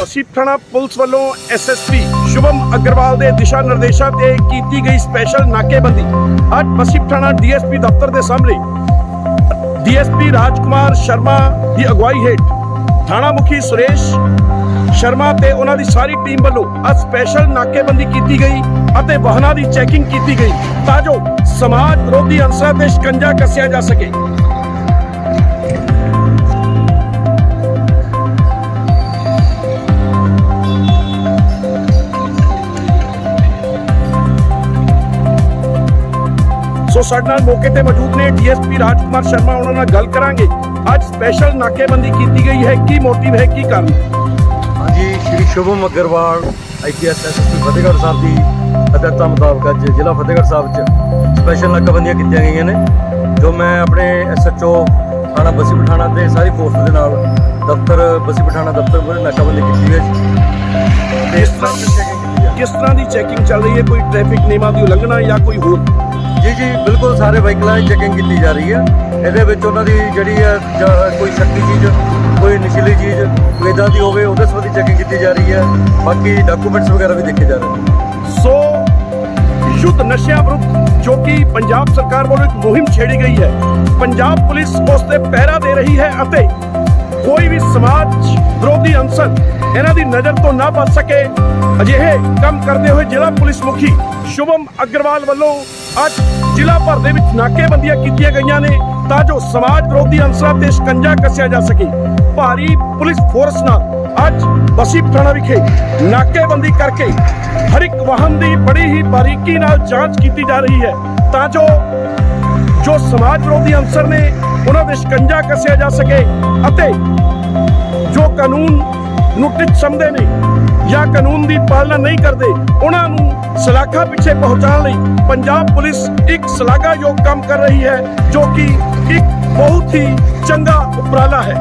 Bassi police ਵੱਲੋਂ SSP Shubham Agarwal ਦੇ ਦਿਸ਼ਾ ਨਿਰਦੇਸ਼ਾਂ ਤੇ ਕੀਤੀ ਗਈ ਸਪੈਸ਼ਲ ਨਾਕੇਬੰਦੀ। ਅੱਜ ਬਸੀ ਡੀਐਸਪੀ ਦਫ਼ਤਰ ਦੇ ਸਾਹਮਣੇ ਡੀਐਸਪੀ ਰਾਜਕੁਮਾਰ ਸ਼ਰਮਾ ਦੀ ਅਗਵਾਈ ਹੇਠ ਥਾਣਾ ਮੁਖੀ ਸੁਰੇਸ਼ ਸ਼ਰਮਾ ਤੇ ਉਹਨਾਂ ਦੀ ਸਾਰੀ ਟੀਮ ਵੱਲੋਂ ਅੱਜ ਸਪੈਸ਼ਲ ਨਾਕੇਬੰਦੀ ਕੀਤੀ ਗਈ ਅਤੇ ਵਾਹਨਾਂ ਦੀ ਚੈਕਿੰਗ ਕੀਤੀ ਗਈ ਤਾਂ ਜੋ ਸਮਾਜ ਵਿਰੋਧੀ ਅਨਸਰਾਂ ਤੇ ਸ਼ਿਕੰਜਾ ਕੱਸਿਆ ਜਾ ਸਕੇ। ਸੋ ਸਾਡੇ ਨਾਲ ਮੌਕੇ ਤੇ ਮੌਜੂਦ ਨੇ ਡੀਐਸਪੀ ਰਾਜਕੁਮਾਰ ਸ਼ਰਮਾ ਉਹਨਾਂ ਨਾਲ ਗੱਲ ਕਰਾਂਗੇ। ਅੱਜ ਸਪੈਸ਼ਲ ਨਾਕੇਬੰਦੀ ਕੀਤੀ ਗਈ ਹੈ। ਕੀ ਮੋਟਿਵ ਹੈ? ਕੀ ਕਾਰਨ? ਹਾਂਜੀ ਸ਼੍ਰੀ ਸ਼ੁਭਮ ਅਗਰਵਾਲ ਆਈਪੀਐਸ ਐਸਐਸਪੀ ਫਤਿਹਗੜ੍ਹ ਸਾਹਿਬ ਦੀ ਹਦਾਇਤਾਂ ਮੁਤਾਬਕ ਅੱਜ ਜ਼ਿਲ੍ਹਾ ਫਤਿਹਗੜ੍ਹ ਸਾਹਿਬ 'ਚ ਸਪੈਸ਼ਲ ਨਾਕਾਬੰਦੀਆਂ ਕੀਤੀਆਂ ਗਈਆਂ ਨੇ ਜੋ ਮੈਂ ਆਪਣੇ ਐਸਐਚਓ ਥਾਣਾ ਬਸੀ ਪਠਾਣਾ ਤੇ ਸਾਰੀ ਫੋਰਸ ਦੇ ਨਾਲ ਦਫ਼ਤਰ ਬਸੀ ਪਠਾਣਾ ਦਫ਼ਤਰ ਕੋਲ ਨਾਕਾਬੰਦੀ ਕੀਤੀ ਹੈ। ਤੇ ਇਸ ਤਰ੍ਹਾਂ ਦੀ checking ਕੀਤੀ ਹੈ। ਕਿਸ ਤਰ੍ਹਾਂ ਦੀ ਚੈਕਿੰਗ ਚੱਲ ਰਹੀ ਹੈ? ਕੋਈ ਟ੍ਰੈਫਿਕ ਨਿਯਮਾਂ ਦੀ ਉਲੰਘਣਾ ਜਾਂ ਕੋਈ ਹੋਰ? ਜੀ ਜੀ, ਬਿਲਕੁਲ ਸਾਰੇ ਵਹੀਕਲਾਂ ਦੀ ਚੈਕਿੰਗ ਕੀਤੀ ਜਾ ਰਹੀ ਹੈ। ਇਹਦੇ ਵਿੱਚ ਉਹਨਾਂ ਦੀ ਜਿਹੜੀ ਹੈ, ਜਾਂ ਕੋਈ ਸ਼ੱਕੀ ਚੀਜ਼, ਕੋਈ ਨਸ਼ੀਲੀ ਚੀਜ਼, ਕੋਈ ਇੱਦਾਂ ਦੀ ਹੋਵੇ, ਉਹਦੇ ਸੰਬੰਧੀ ਚੈਕਿੰਗ ਕੀਤੀ ਜਾ ਰਹੀ ਹੈ। ਬਾਕੀ ਡਾਕੂਮੈਂਟਸ ਵਗੈਰਾ ਵੀ ਦੇਖੇ ਜਾ ਰਹੇ ਨੇ। ਸੋ, ਯੁੱਧ ਨਸ਼ਿਆਂ ਵਿਰੁੱਧ, ਜੋ ਕਿ ਪੰਜਾਬ ਸਰਕਾਰ ਵੱਲੋਂ ਇੱਕ ਮੁਹਿੰਮ ਛੇੜੀ ਗਈ ਹੈ। ਪੰਜਾਬ ਪੁਲਿਸ ਉਸ ਤੇ ਪਹਿਰਾ ਦੇ ਰਹੀ ਹੈ ਅਤੇ ਸਮਾਜ ਵਿਰੋਧੀ ਅੰਸਰ ਇਹਨਾਂ ਦੀ ਨਜ਼ਰ ਤੋਂ ਨਾ ਬਚ ਸਕੇ। ਅਜਿਹੇ ਕੰਮ ਕਰਦੇ ਹੋਏ ਜ਼ਿਲ੍ਹਾ ਪੁਲਿਸ ਮੁਖੀ ਸ਼ੁਭਮ ਅਗਰਵਾਲ ਵੱਲੋਂ ਅੱਜ ਜ਼ਿਲ੍ਹਾ ਭਰ ਦੇ ਵਿੱਚ ਨਾਕੇਬੰਦੀਆਂ ਕੀਤੀਆਂ ਗਈਆਂ ਨੇ ਤਾਂ ਜੋ ਸਮਾਜ ਵਿਰੋਧੀ ਅੰਸਰਾਂ ਤੇ ਸ਼ਿਕੰਜਾ ਕੱਸਿਆ ਜਾ ਸਕੇ। ਭਾਰੀ ਪੁਲਿਸ ਫੋਰਸ ਨਾਲ ਅੱਜ ਬਸੀ ਪਠਾਣਾ ਵਿਖੇ ਨਾਕੇਬੰਦੀ ਕਰਕੇ ਹਰ ਇੱਕ ਵਾਹਨ ਦੀ ਬੜੀ ਹੀ ਬਾਰੀਕੀ ਨਾਲ ਜਾਂਚ ਕੀਤੀ ਜਾ ਰਹੀ ਹੈ। ਤਾਂ ਜੋ ਜੋ ਸਮਾਜ ਵਿਰੋਧੀ ਅੰਸਰ ਨੇ ਉਹਨਾਂ ਦੇ ਸ਼ਿਕੰਜਾ ਕੱਸਿਆ ਜਾ ਸਕੇ ਅਤੇ ਜੋ ਕਾਨੂੰਨ ਨੂੰ ਟਿੱਚ ਸਮਝਦੇ ਨੇ ਜਾਂ ਕਾਨੂੰਨ ਦੀ ਪਾਲਣਾ ਨਹੀਂ ਕਰਦੇ, ਉਹਨਾਂ ਨੂੰ ਸਲਾਖਾ ਪਿੱਛੇ ਪਹੁੰਚਾਉਣ ਲਈ ਪੰਜਾਬ ਪੁਲਿਸ ਇੱਕ ਸ਼ਲਾਘਾਯੋਗ ਕੰਮ ਕਰ ਰਹੀ ਹੈ, ਜੋ ਕਿ ਇੱਕ ਬਹੁਤ ਹੀ ਚੰਗਾ ਉਪਰਾਲਾ ਹੈ।